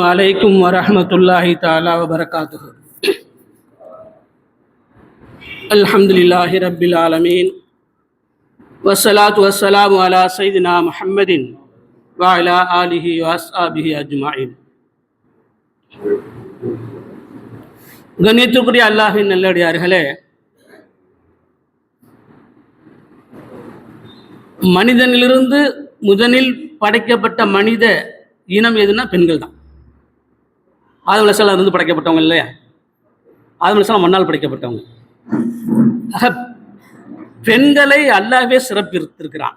வலைக்கும் வரமத்துல்லாஹி தாலா வபரகாத்து அல்ஹம்துலில்லாஹி ரபில் ஆலமீன். வசலாத்து வசலாம் அலா சைதினா முஹம்மதின் வாலா ஆலிஹி வாஸ்ஆபிஹி அஜ்மாயின். கண்ணியத்துக்குரிய அல்லாஹின் நல்லடியார்களே மனிதனிலிருந்து முதலில் படைக்கப்பட்ட மனித இனம் எதுனா பெண்கள் தான் ஆதவலசலம் இருந்து படைக்கப்பட்டவங்க இல்லையா? ஆதவலசலம் மண்ணால் படைக்கப்பட்டவங்க. ஆக பெண்களை அல்லாவே சிறப்பித்திருக்கிறான்.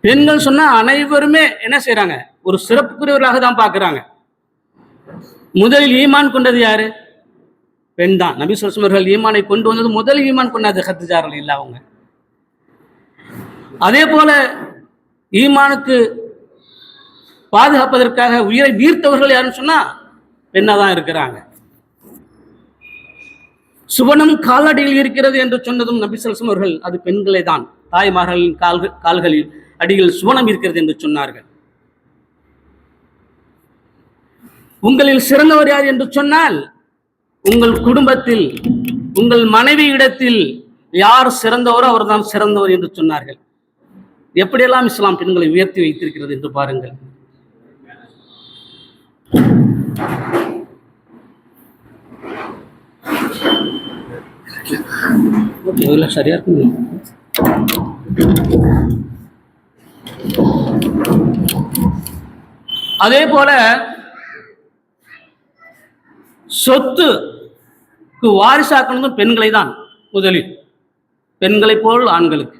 பெண்கள் சொன்னா அனைவருமே என்ன செய்கிறாங்க ஒரு சிறப்புக்குரியவர்களாக தான் பார்க்குறாங்க. முதலில் ஈமான் கொண்டது யாரு? பெண் தான். நபி சொல் ஈமானை கொண்டு வந்தது முதல் ஈமான் கொண்டது ஹத்துஜார்கள் இல்லை அவங்க. அதே போல ஈமானுக்கு பாதுகாப்பதற்காக உயிரை வீர்த்தவர்கள் யாருன்னு சொன்னா பெண்ணா தான் இருக்கிறாங்க? சுவனம் காலடியில் இருக்கிறது என்று சொன்னதும் நபிசல்சம் அவர்கள் அது பெண்களை தான் தாய்மார்களின் கால்கள் கால்களில் அடியில் சுவனம் இருக்கிறது என்று சொன்னார்கள். உங்களில் சிறந்தவர் யார் என்று சொன்னால் உங்கள் குடும்பத்தில் உங்கள் மனைவி இடத்தில் யார் சிறந்தவரோ அவர்தான் சிறந்தவர் என்று சொன்னார்கள். எப்படியெல்லாம் இஸ்லாம் பெண்களை உயர்த்தி வைத்திருக்கிறது என்று பாருங்கள். இதெல்லாம் சரியா இருக்குங்க அதே போல சொத்துக்கு வாரிசாக்கணும் பெண்களை தான் முதலில். பெண்களை போல் ஆண்களுக்கு.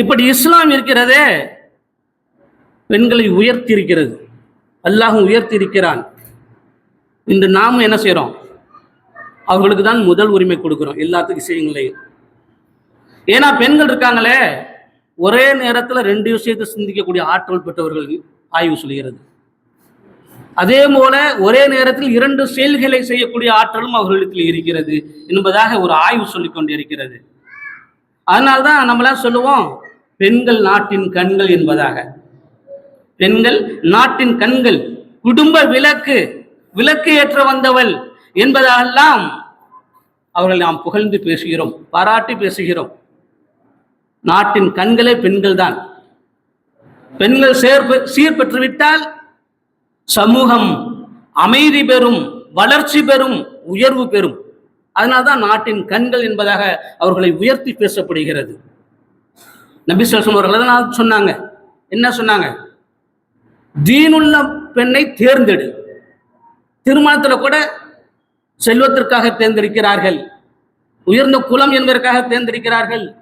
இப்படி இஸ்லாம் இருக்கிறதே பெண்களை உயர்த்தி இருக்கிறது. அல்லாஹும் உயர்த்தி இருக்கிறான் இன்று நாமும் என்ன செய்கிறோம் அவர்களுக்கு தான் முதல் உரிமை கொடுக்குறோம் எல்லாத்துக்கும் விஷயங்களையும் ஏன்னா பெண்கள் இருக்காங்களே ஒரே நேரத்தில் ரெண்டு விஷயத்தை சிந்திக்கக்கூடிய ஆற்றல் பெற்றவர்கள் ஆய்வு சொல்கிறது. அதே போல ஒரே நேரத்தில் இரண்டு செயல்களை செய்யக்கூடிய ஆற்றலும் அவர்களிடத்தில் இருக்கிறது என்பதாக ஒரு ஆய்வு சொல்லி கொண்டிருக்கிறது அதனால்தான் நம்மளாம் சொல்லுவோம் பெண்கள் நாட்டின் கண்கள் என்பதாக. பெண்கள் நாட்டின் கண்கள் குடும்ப விளக்கு விளக்கு ஏற்ற வந்தவள் என்பதெல்லாம் அவர்கள் நாம் புகழ்ந்து பேசுகிறோம் பாராட்டி பேசுகிறோம். நாட்டின் கண்களே பெண்கள் தான் பெண்கள் சேர்ப்பு சீர் பெற்றுவிட்டால் சமூகம் அமைதி பெறும் வளர்ச்சி பெறும் உயர்வு பெறும். அதனால்தான் நாட்டின் கண்கள் என்பதாக அவர்களை உயர்த்தி பேசப்படுகிறது. நபி சொல்லம் அவர்கள் அதனால் சொன்னாங்க. என்ன சொன்னாங்க? தீனுள்ள பெண்ணை தேர்ந்தெடு. திருமணத்தில் கூட செல்வத்திற்காக தேர்ந்தெடுக்கிறார்கள். உயர்ந்த குலம் என்பதற்காக தேர்ந்தெடுக்கிறார்கள்.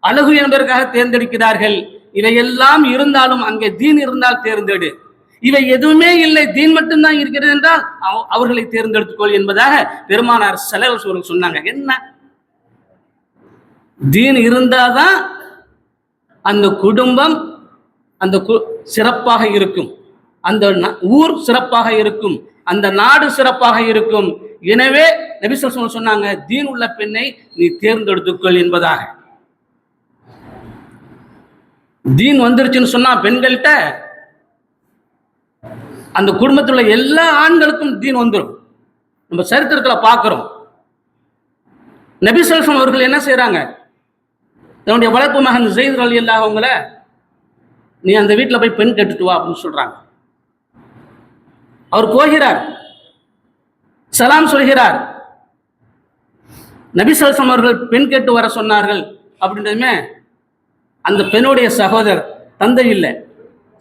அழகு என்பதற்காக தேர்ந்தெடுக்கிறார்கள். இவையெல்லாம் இருந்தாலும் அங்கே தீன் இருந்தால் தேர்ந்தெடு. இவை எதுவுமே இல்லை. தீன் மட்டும்தான் இருக்கிறது என்றால் அவர்களை தேர்ந்தெடுத்துக்கொள் என்பதாக பெருமானார் செலவு சொன்னாங்க. என்ன? தீன் இருந்தாதான் அந்த குடும்பம் அந்த கு- சிறப்பாக இருக்கும். அந்த ந- ஊர் சிறப்பாக இருக்கும் அந்த நாடு சிறப்பாக இருக்கும். எனவே நபிசல் சொன்னாங்க தீன் உள்ள பெண்ணை நீ தேர்ந்தெடுத்துக்கொள் என்பதாக. தீன் வந்துருச்சுன்னு சொன்னா பெண்கள்கிட்ட அந்த குடும்பத்தில் உள்ள எல்லா ஆண்களுக்கும் தீன் வந்துடும் நம்ம சரித்திரத்தில் பார்க்குறோம் நபி அவர்கள் என்ன செய்கிறாங்க தன்னுடைய வளர்ப்பு மகன் ஜெயித் அலி அவங்கள நீ அந்த வீட்டில் போய் பெண் கட்டுட்டு வா அப்படின்னு சொல்கிறாங்க அவர் போகிறார். சலாம் சொல்கிறார். நபிசல்சம் அவர்கள் பெண் கேட்டு வர சொன்னார்கள் அப்படின்றதுமே அந்த பெண்ணுடைய சகோதரர் தந்தை இல்லை.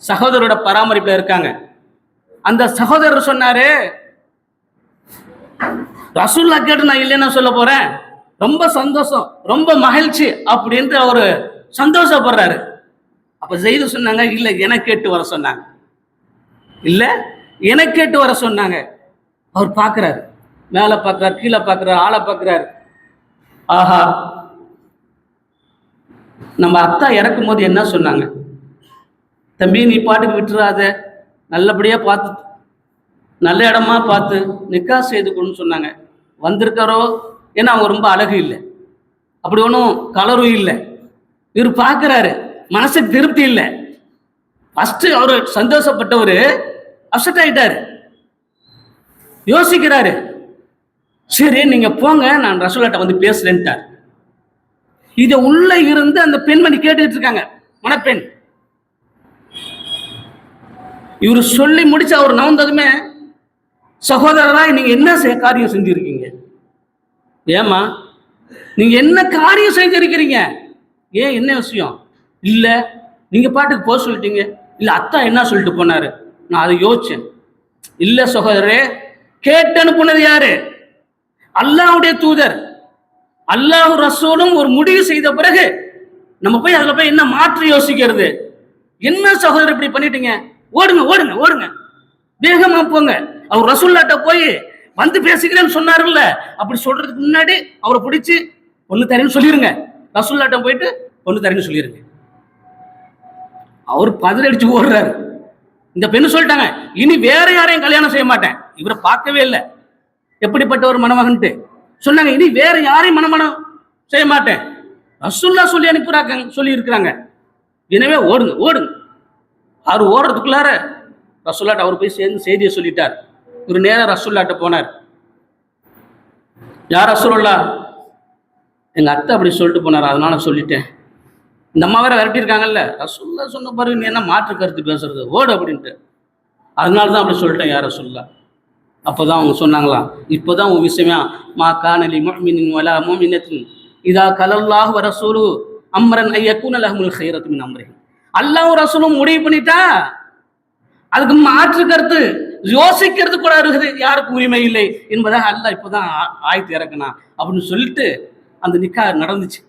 சகோதரோட பராமரிப்பில் இருக்காங்க. அந்த சகோதரர் சொன்னாரு ரசூல்லா கேட்டு நான் இல்லைன்னு சொல்ல போறேன். ரொம்ப சந்தோஷம் ரொம்ப மகிழ்ச்சி அப்படின்ட்டு அவரு சந்தோஷப்படுறாரு. அப்ப செய்து சொன்னாங்க இல்லை என கேட்டு வர சொன்னாங்க. இல்லை என கேட்டு வர சொன்னாங்க. அவர் பார்க்கறாரு மேலே பார்க்கறாரு கீழே பார்க்கறாரு ஆளை பார்க்கறாரு ஆஹா. நம்ம அத்தா இறக்கும் போது என்ன சொன்னாங்க? தம்பி நீ பாட்டுக்கு விட்டுறாத. நல்லபடியா பார்த்து நல்ல இடமா பார்த்து நிக்கா செய்து சொன்னாங்க. வந்திருக்காரோ? ஏன்னா அவங்க ரொம்ப அழகு இல்லை. அப்படி ஒன்றும் கலரும் இல்லை. இவர் பார்க்குறாரு மனசுக்கு திருப்தி இல்லை. ஃபஸ்ட்டு அவர் சந்தோஷப்பட்டவர் அப்செட் ஆயிட்டாரு. யோசிக்கிறாரு. சரி நீங்க போங்க நான் ரசூலாட்ட வந்து பேசுறேன்ட்டார். இத உள்ள இருந்து அந்த பெண்மணி கேட்டுட்டு இருக்காங்க. மணப்பெண். இவர் சொல்லி முடிச்சு அவர் நவந்ததுமே சகோதரராய் நீங்க என்ன காரியம் செஞ்சிருக்கீங்க? ஏமா நீங்க என்ன காரியம் செஞ்சிருக்கிறீங்க? ஏன் என்ன விஷயம்? இல்ல நீங்க பாட்டுக்கு போக சொல்லிட்டீங்க. இல்ல அத்தா என்ன சொல்லிட்டு போனாரு? நான் அதை யோசிச்சேன். இல்லை சகோதரரே கேட்டு அனுப்புனது யாரு? அல்லாவுடைய தூதர். அல்லாஹ் ரசூலும் ஒரு முடிவு செய்த பிறகு நம்ம போய் அதில் போய் என்ன மாற்றி யோசிக்கிறது? என்ன சகோதரர் இப்படி பண்ணிட்டீங்க? ஓடுங்க ஓடுங்க ஓடுங்க. வேகமா போங்க. அவர் ரசூல்லாட்ட போய் வந்து பேசிக்கிறேன்னு சொன்னார்ல அப்படி சொல்றதுக்கு முன்னாடி அவரை பிடிச்சி பொண்ணு தரேன்னு சொல்லிருங்க. ரசூல்லாட்ட போயிட்டு பொண்ணு தரேன்னு சொல்லிருங்க. அவர் பதிலடிச்சு ஓடுறாரு. இந்த பெண்ணு சொல்லிட்டாங்க இனி வேற யாரையும் கல்யாணம் செய்ய மாட்டேன். இவரை பார்க்கவே இல்லை. எப்படிப்பட்ட ஒரு மணமகன்ட்டு. சொன்னாங்க இனி வேற யாரையும் மணமணம் செய்ய மாட்டேன். ரசுல்லா சொல்லி அனுப்புறாங்க சொல்லி இருக்கிறாங்க எனவே ஓடுங்க ஓடுங்க. அவர் ஓடுறதுக்குள்ளார ரசுல்லாட்ட அவர் போய் சேர்ந்து செய்தியை சொல்லிட்டார். இவர் நேரம் ரசுல்லாட்ட போனார். யார் ரசூலுல்லா எங்கள் அத்தை அப்படி சொல்லிட்டு போனார் அதனால சொல்லிட்டேன். இந்த அம்மா வேற விரட்டியிருக்காங்கல்ல. ரசுல்லா சொன்ன பாருங்க நீ என்ன மாற்று கருத்து பேசுறது? ஓடு அப்படின்ட்டு. அதனால தான் அப்படி சொல்லிட்டேன் யார் அப்போ அப்போதான் அவங்க சொன்னாங்களாம் இப்போதான் உன் விஷயமா? மா கானலி மொஹ்மினின் வலா முஹ்மினத்தின் இதா கலல்லாஹு வ ரசூலு அம்ரன் ஐயக்கூன் அலஹமுல் ஹைரத்து மின் அல்லாவும் ரசூலும் முடிவு பண்ணிட்டா? அதுக்கு மாற்று கருத்து யோசிக்கிறது கூட இருக்குது யாருக்கு உரிமை இல்லை என்பதாக அல்ல இப்போதான் ஆ- ஆயத்து இறக்குனா அப்படின்னு சொல்லிட்டு அந்த நிக்கா நடந்துச்சு.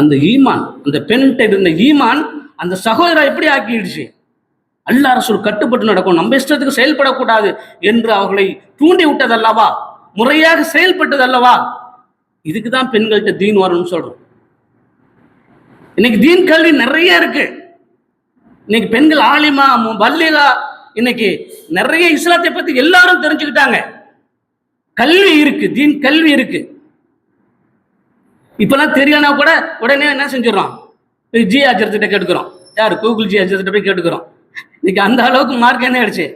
அந்த ஈமான் அந்த பெண்கிட்ட இருந்த ஈமான் அந்த சகோதரா எப்படி ஆக்கிடுச்சு. அல்லா ரசூல் கட்டுப்பட்டு நடக்கும். நம்ம இஷ்டத்துக்கு செயல்படக்கூடாது என்று அவர்களை தூண்டி விட்டதல்லவா? முறையாக செயல்பட்டதல்லவா? இதுக்கு தான் பெண்கள்கிட்ட தீன் வரணும்னு சொல்றோம். இன்னைக்கு தீன் கல்வி நிறைய இருக்கு. இன்னைக்கு பெண்கள் ஆலிமா பல்லிகா இன்னைக்கு நிறைய இஸ்லாத்தை பத்தி எல்லாரும் தெரிஞ்சுக்கிட்டாங்க. கல்வி இருக்கு தீன் கல்வி இருக்கு. இப்போல்லாம் தெரியலனா கூட உடனே என்ன செஞ்சிடறோம்? ஜி ஆச்சரியத்திட்ட கேட்டுக்கிறோம். யார்? கூகுள் ஜி ஆச்சரியத்திட்ட போய் கேட்டுக்கிறோம். இன்னைக்கு அந்த அளவுக்கு மார்க் என்ன ஆயிடுச்சு?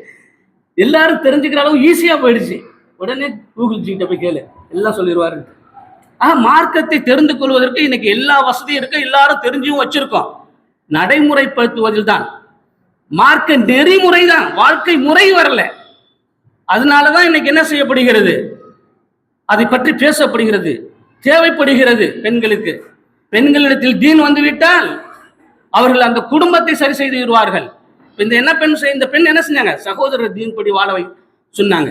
எல்லாரும் தெரிஞ்சுக்கிற அளவு ஈஸியாக போயிடுச்சு. உடனே கூகுள் ஜி கிட்ட போய் கேளு. எல்லாம் சொல்லிடுவாரு ஆஹ் மார்க்கத்தை தெரிந்து கொள்வதற்கு இன்னைக்கு எல்லா வசதியும் இருக்கு. எல்லாரும் தெரிஞ்சும் வச்சிருக்கோம். நடைமுறைப்படுத்துவதில் தான். மார்க்க நெறிமுறை தான். வாழ்க்கை முறை வரல. அதனாலதான் இன்னைக்கு என்ன செய்யப்படுகிறது? அதை பற்றி பேசப்படுகிறது. தேவைப்படுகிறது பெண்களுக்கு. பெண்களிடத்தில் தீன் வந்து விட்டால் அவர்கள் அந்த குடும்பத்தை சரி செய்து விடுவார்கள். இந்த என்ன பெண் இந்த பெண் என்ன செஞ்சாங்க? சகோதரர் தீன் படி வாழ வை சொன்னாங்க.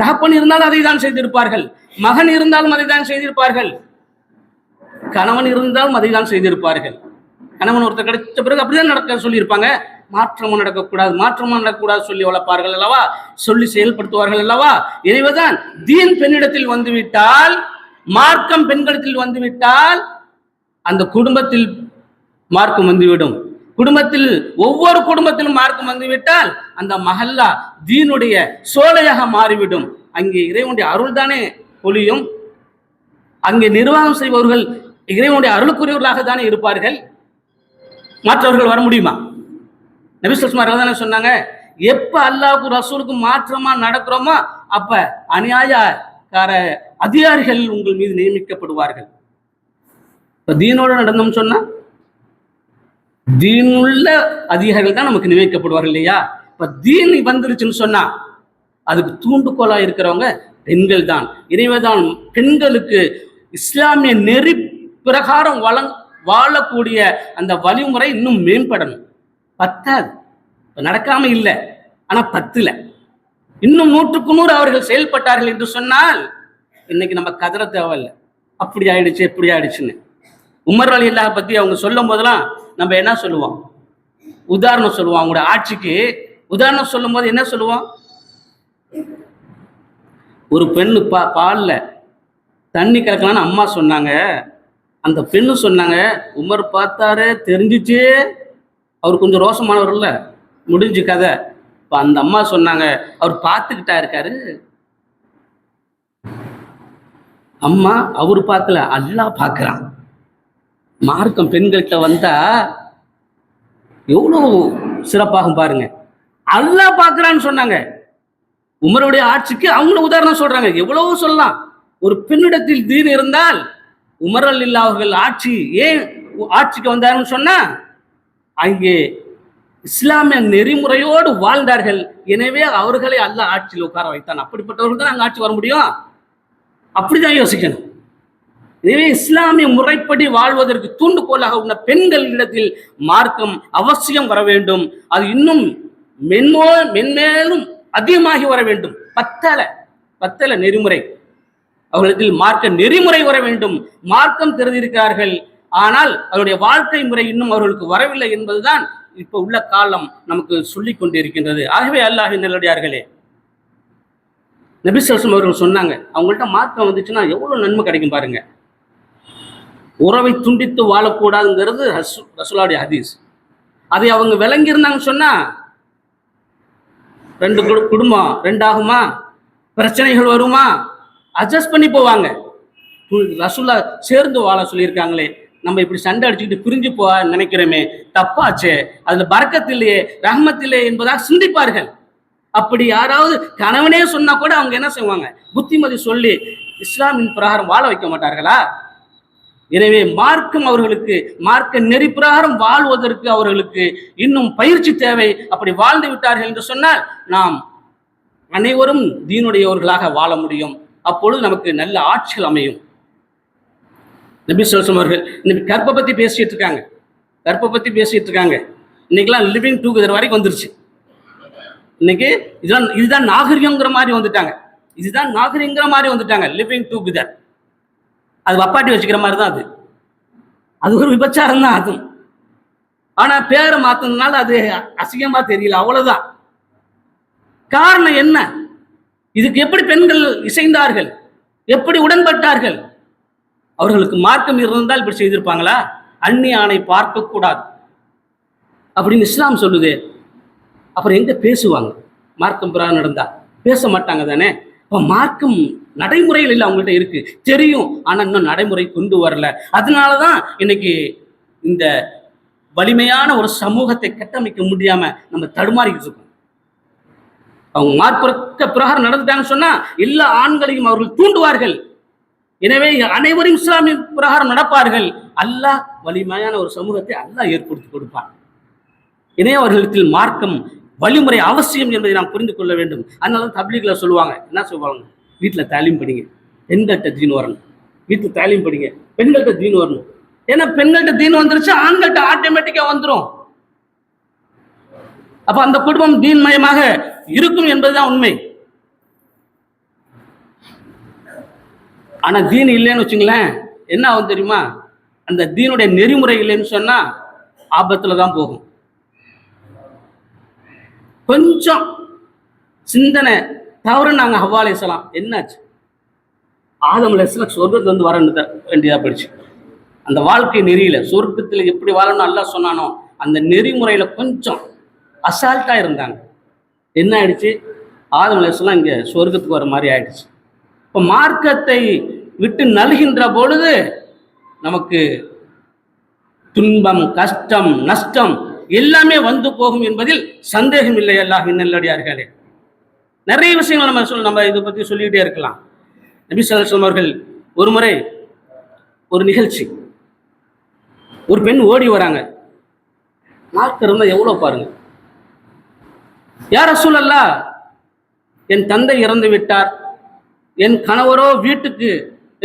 தகப்பன் இருந்தாலும் அதை தான் செய்திருப்பார்கள். மகன் இருந்தாலும் அதை தான் செய்திருப்பார்கள். கணவன் இருந்தாலும் அதை தான் செய்திருப்பார்கள். கணவன் ஒருத்தர் கிடைச்ச பிறகு அப்படிதான் நடக்க சொல்லியிருப்பாங்க. மாற்றமும் நடக்கக்கூடாது மாற்றமும் நடக்கக்கூடாது சொல்லி வளர்ப்பார்கள் அல்லவா? சொல்லி செயல்படுத்துவார்கள் அல்லவா? இறைவதான் தீன் பெண்ணிடத்தில் வந்துவிட்டால் மார்க்கம் பெண்களுக்கு வந்துவிட்டால் அந்த குடும்பத்தில் மார்க்கம் வந்துவிடும். குடும்பத்தில் ஒவ்வொரு குடும்பத்திலும் மார்க்கம் வந்துவிட்டால் அந்த மஹல்லா தீனுடைய சோலையாக மாறிவிடும். அங்கே இறைவனுடைய அருள் தானே பொழியும் அங்கே நிர்வாகம் செய்பவர்கள் இறைவனுடைய அருளுக்குரியவர்களாக தானே இருப்பார்கள். மற்றவர்கள் வர முடியுமா? நபிசுமார் தானே சொன்னாங்க எப்ப அல்லாவுக்கு ரசூலுக்கு மாற்றமா நடக்கிறோமோ அப்ப அநியாயக்கார அதிகாரிகள் உங்கள் மீது நியமிக்கப்படுவார்கள். இப்ப தீனோட நடந்தோம்னு சொன்னா தீனுள்ள அதிகாரிகள் தான் நமக்கு நியமிக்கப்படுவார்கள் இல்லையா? இப்ப தீன் வந்துருச்சுன்னு சொன்னா அதுக்கு தூண்டுகோலா இருக்கிறவங்க பெண்கள் தான். இனிமேதான் பெண்களுக்கு இஸ்லாமிய நெறி பிரகாரம் வளங் வாழக்கூடிய அந்த வழிமுறை இன்னும் மேம்படணும். பத்தாது. நடக்காம இல்லை. ஆனா பத்துல. இன்னும் நூற்றுக்கு நூறு அவர்கள் செயல்பட்டார்கள் என்று சொன்னால் இன்னைக்கு நம்ம கதற தேவையில்லை. அப்படி ஆயிடுச்சு இப்படி ஆயிடுச்சுன்னு. உமர் அலி இல்லா பத்தி அவங்க சொல்லும் போதெல்லாம் நம்ம என்ன சொல்லுவோம்? உதாரணம் சொல்லுவோம். அவங்களோட ஆட்சிக்கு உதாரணம் சொல்லும் போது என்ன சொல்லுவோம்? ஒரு பெண்ணு பா பால்ல தண்ணி கலக்கலாம்னு அம்மா சொன்னாங்க. அந்த பெண்ணு சொன்னாங்க உமர் பார்த்தாரு தெரிஞ்சிச்சு. அவர் கொஞ்சம் ரோசமானவர் இல்லை முடிஞ்சு கதை. இப்போ அந்த அம்மா சொன்னாங்க அவர் பார்த்துக்கிட்டா இருக்காரு. அம்மா அவர் பார்க்கல அல்லாஹ் பார்க்குறான். மார்க்கம் பெண்கள்கிட்ட வந்தா எவ்வளோ சிறப்பாகும் பாருங்க. அல்லாஹ் பார்க்கறான்னு சொன்னாங்க. உமருடைய ஆட்சிக்கு அவங்கள உதாரணம் சொல்றாங்க. எவ்வளவோ சொல்லலாம். ஒரு பெண்ணிடத்தில் தீன் இருந்தால் உமரல் இல்லா அவர்கள் ஆட்சி ஏன் ஆட்சிக்கு வந்தாருன்னு சொன்னா அங்கே இஸ்லாமிய நெறிமுறையோடு வாழ்ந்தார்கள். எனவே அவர்களை அல்ல ஆட்சியில் உட்கார வைத்தான். அப்படிப்பட்டவர்கள் தான் அங்கே ஆட்சி வர முடியும். அப்படிதான் யோசிக்கணும். எனவே இஸ்லாமிய முறைப்படி வாழ்வதற்கு தூண்டுகோலாக உள்ள பெண்களிடத்தில் மார்க்கம் அவசியம் வர வேண்டும். அது இன்னும் மென்மோ மென்மேலும் அதிகமாகி வர வேண்டும். பத்தல பத்தல நெறிமுறை. அவர்களிடத்தில் மார்க்க நெறிமுறை வர வேண்டும். மார்க்கம் தெரிந்திருக்கிறார்கள். ஆனால் அவருடைய வாழ்க்கை முறை இன்னும் அவர்களுக்கு வரவில்லை என்பதுதான் இப்போ உள்ள காலம் நமக்கு சொல்லிக் கொண்டிருக்கின்றது ஆகவே அல்லாஹ் நல்லடியார்களே நபிசல்சம் அவர்கள் சொன்னாங்க அவங்கள்ட்ட மார்க்கம் வந்துச்சுன்னா எவ்வளோ நன்மை கிடைக்கும் பாருங்க. உறவை துண்டித்து வாழக்கூடாதுங்கிறது ரசு ரசுலாவுடைய ஹதீஸ். அதை அவங்க விளங்கி இருந்தாங்கன்னு ரெண்டு குடு- குடும்பம் ரெண்டாகுமா? பிரச்சனைகள் வருமா? அட்ஜஸ்ட் பண்ணி போவாங்க. கு- சேர்ந்து வாழ சொல்லியிருக்காங்களே நம்ம இப்படி சண்டை அடிச்சுக்கிட்டு பிரிஞ்சு போக நினைக்கிறோமே தப்பாச்சே அதில் பறக்கத்தில்லையே ரஹமத்திலே என்பதாக சிந்திப்பார்கள். அப்படி யாராவது கணவனே சொன்னா கூட அவங்க என்ன செய்வாங்க? புத்திமதி சொல்லி இஸ்லாமின் பிரகாரம் வாழ வைக்க மாட்டார்களா? எனவே மார்க்கம் அவர்களுக்கு மார்க்க நெறி பிரகாரம் வாழ்வதற்கு அவர்களுக்கு இன்னும் பயிற்சி தேவை. அப்படி வாழ்ந்து விட்டார்கள் என்று சொன்னால் நாம் அனைவரும் தீனுடையவர்களாக வாழ முடியும். அப்பொழுது நமக்கு நல்ல ஆட்சிகள் அமையும். நபி சொல்சம் அவர்கள் இன்னைக்கு கற்பை பத்தி பேசிட்டு இருக்காங்க. கற்பை பத்தி பேசிட்டு இருக்காங்க. இன்னைக்கெல்லாம் லிவிங் டூகெதர் வரைக்கும் வந்துருச்சு. இன்னைக்கு இதுதான் இதுதான் நாகரிகங்கிற மாதிரி வந்துட்டாங்க. இதுதான் நாகரிகங்கிற மாதிரி வந்துட்டாங்க. லிவிங் டுகெதர் அது வப்பாட்டி வச்சுக்கிற மாதிரி தான் அது. அது ஒரு விபச்சாரம் தான் அதுவும் ஆனால் பேரை மாத்தினதுனால அது அசிங்கமாக தெரியல. அவ்வளோதான் காரணம் என்ன? இதுக்கு எப்படி பெண்கள் இசைந்தார்கள்? எப்படி உடன்பட்டார்கள்? அவர்களுக்கு மார்க்கம் இருந்தால் இப்படி செய்திருப்பாங்களா? அந்நிய ஆணை பார்க்கக்கூடாது. அப்படின்னு இஸ்லாம் சொல்லுது. அப்புறம் எங்கே பேசுவாங்க. மார்க்கம் பிரகாரம் நடந்தா. பேச மாட்டாங்க தானே? இப்போ மார்க்கம் நடைமுறையில் இல்லை அவங்கள்ட்ட இருக்கு. தெரியும். ஆனா இன்னும் நடைமுறை கொண்டு வரல. அதனால தான் இன்னைக்கு இந்த வலிமையான ஒரு சமூகத்தை கட்டமைக்க முடியாம நம்ம தடுமாறிக்கிட்டு இருக்கோம். அவங்க மார்க்க பிரகாரம் நடந்துட்டாங்கன்னு சொன்னா எல்லா ஆண்களையும் அவர்கள் தூண்டுவார்கள். எனவே அனைவரும் இஸ்லாமிய பிரகாரம் நடப்பார்கள். அல்லாஹ் வலிமையான ஒரு சமூகத்தை அல்லாஹ் ஏற்படுத்தி கொடுப்பான். இணையவர்களிடத்தில் அவர்களிடத்தில் மார்க்கம் வழிமுறை அவசியம் என்பதை நாம் புரிந்து கொள்ள வேண்டும். அதனால தான் தப்லீக்ல சொல்லுவாங்க. என்ன சொல்லுவாங்க? வீட்டில் தாலீம் படிங்க. பெண்கள்கிட்ட தீன் வரணும். வீட்டில் தாலீம் படிங்க. பெண்கள்கிட்ட தீன் வரணும். ஏன்னா பெண்கள்கிட்ட தீன் வந்துருச்சு ஆண்கள்கிட்ட ஆட்டோமேட்டிக்காக வந்துடும் அப்போ அந்த குடும்பம் தீன் மயமாக இருக்கும் என்பதுதான் உண்மை. ஆனால் தீன் இல்லைன்னு வச்சுங்களேன் என்ன ஆகும் தெரியுமா? அந்த தீனுடைய நெறிமுறை இல்லைன்னு சொன்னால் ஆபத்தில் தான் போகும். கொஞ்சம் சிந்தனை தவறு நாங்கள் ஹவ்வாலே சொல்லலாம் என்னாச்சு? ஆதம் லெஸ்ல சொர்க்கத்துல இருந்து வர வேண்டியதாக போயிடுச்சு. அந்த வாழ்க்கை நெறியில சொர்க்கத்தில் எப்படி வாழணும் நல்லா சொன்னானோ அந்த நெறிமுறையில கொஞ்சம் அசால்ட்டாக இருந்தாங்க. என்ன ஆயிடுச்சு? ஆதம் அலைஹிஸ்ஸலாம் இங்க சொர்க்கத்துக்கு வர மாதிரி ஆயிடுச்சு. இப்போ மார்க்கத்தை விட்டு நல்கின்ற பொழுது நமக்கு துன்பம் கஷ்டம் நஷ்டம் எல்லாமே வந்து போகும் என்பதில் சந்தேகம் இல்லை அல்லாஹ் நல்லடியார்களே நிறைய விஷயங்கள் நம்ம சொல் நம்ம இதை பற்றி சொல்லிக்கிட்டே இருக்கலாம். நபி ஸல்லல்லாஹு அவர்கள் ஒரு முறை ஒரு நிகழ்ச்சி ஒரு பெண் ஓடி வராங்க. நாக்கு இருந்தால் எவ்வளோ பாருங்க. யார் ரசூலல்லா என் தந்தை இறந்து விட்டார். என் கணவரோ வீட்டுக்கு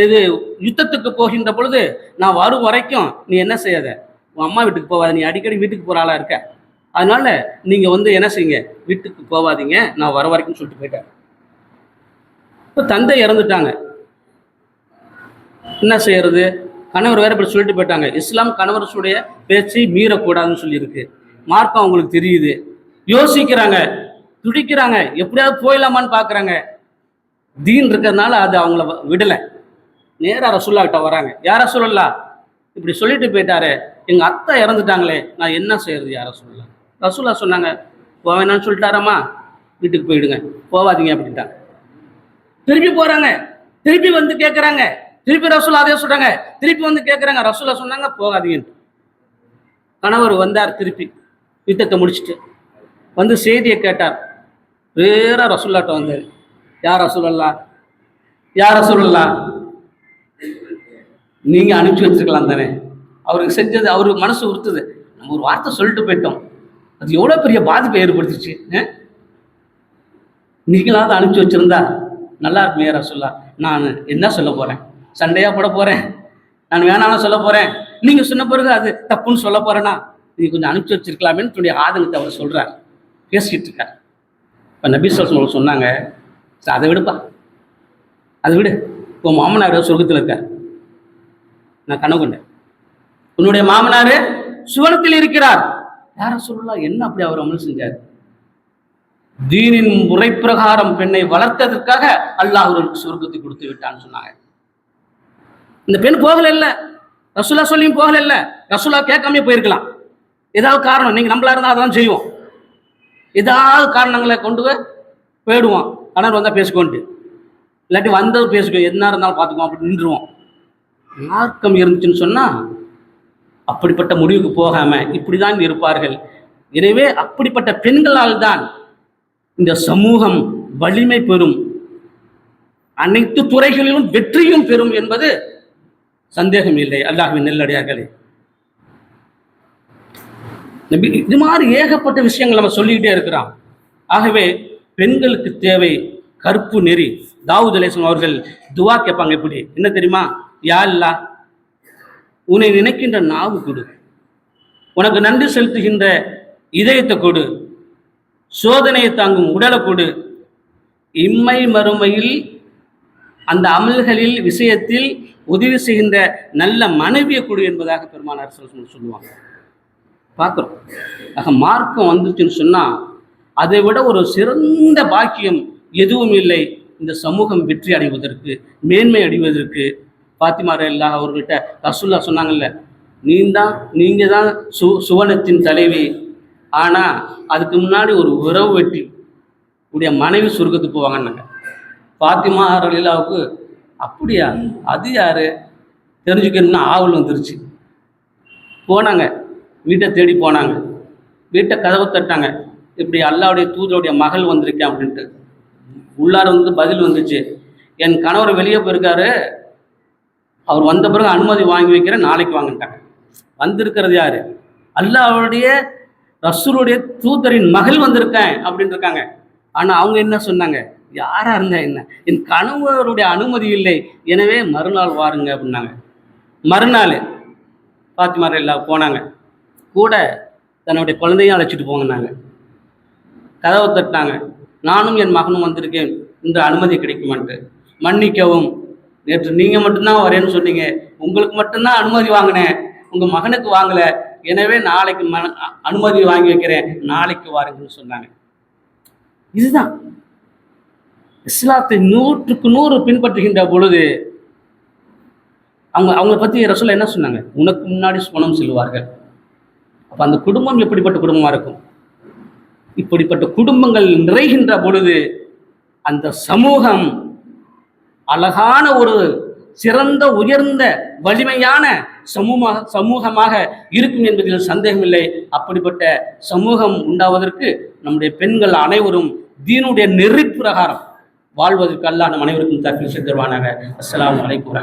இது யுத்தத்துக்கு போகின்ற பொழுது நான் வரும் வரைக்கும் நீ என்ன செய்யாத? உன் அம்மா வீட்டுக்கு போகாத நீ அடிக்கடி வீட்டுக்கு போகிற ஆளாக இருக்க. அதனால நீங்க வந்து என்ன செய்யுங்க? வீட்டுக்கு போகாதீங்க. நான் வர வரைக்கும் சொல்லிட்டு போயிட்டேன் இப்போ தந்தை இறந்துட்டாங்க. என்ன செய்யறது? கணவர் வேற இப்படி சொல்லிட்டு போயிட்டாங்க. இஸ்லாம் கணவர்களுடைய பேச்சை மீறக்கூடாதுன்னு சொல்லியிருக்கு. மார்க்கம் அவங்களுக்கு தெரியுது. யோசிக்கிறாங்க. துடிக்கிறாங்க. எப்படியாவது போயிடலாமான்னு பார்க்குறாங்க தீன் இருக்கிறதுனால அது அவங்கள விடலை. நேரா ரசுல்லா கிட்ட வராங்க. யார சொல்லலாம் இப்படி சொல்லிட்டு போயிட்டாரு. எங்கள் அத்தை இறந்துட்டாங்களே நான் என்ன செய்யறது யார சொல்லலாம் ரசூல்லா சொன்னாங்க போக வேணாம்னு சொல்லிட்டாராம்மா வீட்டுக்கு போயிடுங்க. போவாதீங்க அப்படின்ட்டாங்க திருப்பி போறாங்க. திருப்பி வந்து கேட்குறாங்க திருப்பி ரசூலா அதே சொல்றாங்க. திருப்பி வந்து கேட்குறாங்க ரசூலா சொன்னாங்க போகாதீங்கன்ட்டு. கணவர் வந்தார் திருப்பி. யுத்தத்தை முடிச்சுட்டு. வந்து செய்தியை கேட்டார். வேற ரசூல்லாட்ட வந்தார். யார் ரசூலல்லா? யார் ரசூலல்லா? நீங்க அனுப்பிச்சு வச்சிருக்கலாம் தானே. அவருக்கு செஞ்சது அவருக்கு மனசு உறுத்துது. நம்ம ஒரு வார்த்தை சொல்லிட்டு போயிட்டோம். அது எவ்வளோ பெரிய பாதிப்பை ஏற்படுத்துச்சு நீங்களாவது அனுப்பிச்சு வச்சிருந்தா நல்லா இருக்கும் யாரா சொல்லா நான் என்ன சொல்ல போகிறேன் சண்டையாக போட போகிறேன் நான் வேணாலும் சொல்ல போகிறேன் நீங்கள் சொன்ன பிறகு அது தப்புன்னு சொல்ல போறேன்னா நீ கொஞ்சம் அனுப்பிச்சு வச்சிருக்கலாமேன்னு தன்னுடைய ஆதங்கத்தை அவர் சொல்கிறார் பேசிக்கிட்டு இருக்கார். இப்போ நபீஸ்வரன் உங்களுக்கு சொன்னாங்க "சரி, அதை விடுப்பா. அதை விடு. உன் மாமனார் சொர்க்கத்தில் இருக்கார். நான் கனவு கொண்டேன். உன்னுடைய மாமனார் சுவனத்தில் இருக்கிறார். யார சொல்லலாம் என்ன அப்படி அவர் அமல் செஞ்சார்? தீனின் முறை பிரகாரம் பெண்ணை வளர்த்ததற்காக அல்லாஹ் அவர்களுக்கு சொர்க்கத்தை கொடுத்து விட்டான்னு சொன்னாங்க. இந்த பெண் போகல இல்ல. ரசுல்லா சொல்லியும் போகல இல்ல. ரசுல்லா கேட்காம போயிருக்கலாம். ஏதாவது காரணம் நீங்க நம்மளா இருந்தா அதான் செய்வோம். ஏதாவது காரணங்களை கொண்டு போயிடுவோம். கணவர் வந்தா பேசிக்கோன்ட்டு. இல்லாட்டி வந்தது பேசிக்கோ என்ன இருந்தாலும் பார்த்துக்குவோம். அப்படி நின்றுவோம் மார்க்கம் இருந்துச்சுன்னு சொன்னா அப்படிப்பட்ட முடிவுக்கு போகாம இப்படிதான் இருப்பார்கள். எனவே அப்படிப்பட்ட பெண்களால் தான் இந்த சமூகம் வலிமை பெறும். அனைத்து துறைகளிலும் வெற்றியும் பெறும் என்பது சந்தேகம் இல்லை. அல்லாஹின் நெல்லடியார்களே. நபி இது மாதிரி ஏகப்பட்ட விஷயங்கள் நம்ம சொல்லிக்கிட்டே இருக்கிறோம். ஆகவே பெண்களுக்கு தேவை கற்பு நெறி. தாவூத் அலேசன் அவர்கள் துவா கேட்பாங்க இப்படி. என்ன தெரியுமா? யா இல்லா உன்னை நினைக்கின்ற நாவு கொடு. உனக்கு நன்றி செலுத்துகின்ற இதயத்தை கொடு. சோதனையை தாங்கும் உடலை கொடு. இம்மை மறுமையில் அந்த அமல்களில் விஷயத்தில் உதவி செய்கின்ற நல்ல மனைவியை கொடு என்பதாக பெருமானார் சொல்ல சொல்லுவாங்க. பார்க்குறோம். ஆக மார்க்கம் வந்துச்சுன்னு சொன்னால் அதை விட ஒரு சிறந்த பாக்கியம் எதுவும் இல்லை. இந்த சமூகம் வெற்றி அடைவதற்கு மேன்மை அடைவதற்கு பாத்திமா இல்லா அவர்கள்ட்ட ரசுல்லா சொன்னாங்கல்ல நீ தான் நீங்கள் தான் சு சுவனத்தின் தலைவி. ஆனால் அதுக்கு முன்னாடி ஒரு உறவு வெட்டி உடைய மனைவி சுருக்கத்துக்கு போவாங்கன்னாங்க. பாத்திமா ரலீலாவுக்கு அப்படியா? அது யார்? தெரிஞ்சுக்கணும்னா ஆவல் வந்துருச்சு. போனாங்க. வீட்டை தேடி போனாங்க. வீட்டை கதவை தட்டாங்க இப்படி அல்லாவுடைய தூதருடைய மகள் வந்திருக்கேன் அப்படின்ட்டு. உள்ளார வந்து பதில் வந்துச்சு. என் கணவர் வெளியே போயிருக்காரு. அவர் வந்த பிறகு அனுமதி வாங்கி வைக்கிறேன் நாளைக்கு வாங்கிட்டாங்க. வந்திருக்கிறது யாரு? அல்லாவுடைய ரசூலுடைய தூதரின் மகள் வந்திருக்கேன் அப்படின்னு இருக்காங்க. ஆனா அவங்க என்ன சொன்னாங்க? யாரா இருந்தா என்ன? என் கணவருடைய அனுமதி இல்லை. எனவே மறுநாள் வாருங்க அப்படின்னாங்க. மறுநாள் பாத்திமார எல்லாம் போனாங்க. கூட தன்னுடைய குழந்தையும் அழைச்சிட்டு போங்கன்னாங்க. கதவை தட்டினாங்க. நானும் என் மகனும் வந்திருக்கேன். இந்த அனுமதி கிடைக்குமான்ட்டு. மன்னிக்கவும். நேற்று நீங்கள் மட்டும்தான் வரேன்னு சொன்னீங்க. உங்களுக்கு மட்டும்தான் அனுமதி வாங்கினேன். உங்கள் மகனுக்கு வாங்கலை. எனவே நாளைக்கு மன அனுமதி வாங்கி வைக்கிறேன். நாளைக்கு வாருங்கன்னு சொன்னாங்க. இதுதான். இஸ்லாத்தை நூற்றுக்கு நூறு பின்பற்றுகின்ற பொழுது அவங்க அவங்கள பற்றி ரசோல் என்ன சொன்னாங்க? உனக்கு முன்னாடி சுமணம் செல்வார்கள். அப்போ அந்த குடும்பம் எப்படிப்பட்ட குடும்பமாக இருக்கும்? இப்படிப்பட்ட குடும்பங்கள் நிறைகின்ற பொழுது அந்த சமூகம் அழகான ஒரு சிறந்த உயர்ந்த வலிமையான சமூக சமூகமாக இருக்கும் என்பதில் சந்தேகமில்லை. அப்படிப்பட்ட சமூகம் உண்டாவதற்கு நம்முடைய பெண்கள் அனைவரும் தீனுடைய நெறி பிரகாரம் வாழ்வதற்கு அல்லாஹ் நம் அனைவருக்கும் தற்பி செஞ்சருவானாக அஸ்லாம் அலைக்கும்